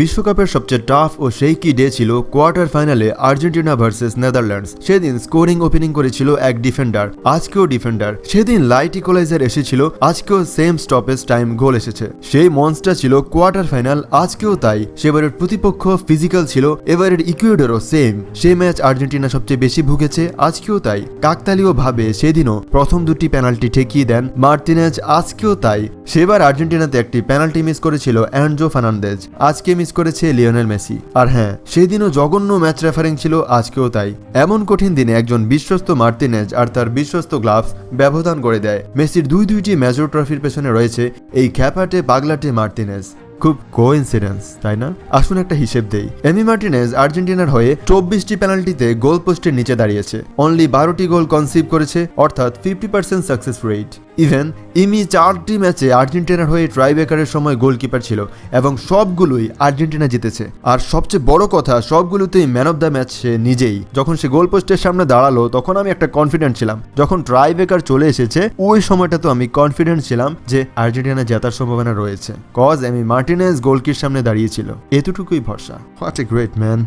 বিশ্বকাপের সবচেয়ে টাফ ও সেই কি ডে ছিল কোয়ার্টার ফাইনালে আর্জেন্টিনা ভার্সেস নেদারল্যান্ডস সেদিন স্কোরিং ওপেনিং করেছিল এক ডিফেন্ডার আজকেও ডিফেন্ডার সেদিন লাইট ইকোলাইজার এসেছিল, আজকেও সেম স্টপেজ টাইম গোল এসেছে। সেই মঞ্চটা ছিল কোয়ার্টার ফাইনাল আজকেও তাই। সেবারের প্রতিপক্ষ ফিজিক্যাল ছিল, এবারের ইকুয়েডরও সেম সেই ম্যাচ আর্জেন্টিনা সবচেয়ে বেশি ভুগেছে, আজকেও তাই। কাকতালীয় ভাবে সেদিনও প্রথম দুটি পেনাল্টি ঠেকিয়ে দেন মার্টিনেজ আজকেও তাই। সেবার আর্জেন্টিনাতে একটি পেনাল্টি মিস করেছিল অ্যান্ড্রো ফার্নান্দেজ। আজকে মিস করেছে লিওনেল মেসি। আর হ্যাঁ সেদিনও জঘন্য ম্যাচ রেফারিং ছিল, আজকেও তাই। এমন কঠিন দিনে একজন বিশ্বস্ত মার্টিনেজ আর তার বিশ্বস্ত গ্লাভস ব্যবধান করে দেয়। মেসির দুই দুইটি মেজর ট্রফির পেছনে রয়েছে এই খ্যাপাটে পাগলাটে মার্টিনেজ। খুব কোইন্সিডেন্স তাই না? আসুন একটা হিসেব দেই। এমি মার্টিনেজ আর্জেন্টিনার হয়ে চব্বিশটি পেনাল্টিতে গোল পোস্টের নিচে দাঁড়িয়েছে। অনলি বারোটি গোল কনসিভ করেছে, অর্থাৎ fifty percent success rate even Emi চারটি ম্যাচে আর্জেন্টিনার হয়ে ট্রাইবেকারের সময় গোলকিপার ছিল, এবং সবগুলোই আর্জেন্টিনা জিতেছে। আর সবচেয়ে বড় কথা, সবগুলোতেই ম্যান অফ দ্য ম্যাচ সে নিজেই। যখন সে গোল পোস্টের সামনে দাঁড়াল, তখন আমি একটা কনফিডেন্ট ছিলাম। যখন ট্রাইবেকার চলে এসেছে, ওই সময়টা তো আমি কনফিডেন্ট ছিলাম যে আর্জেন্টিনা জেতার সম্ভাবনা রয়েছে। কজ এমি মার্টিনেজ গোলকির সামনে দাঁড়িয়েছিল। এতটুকুই ভরসা। What a great man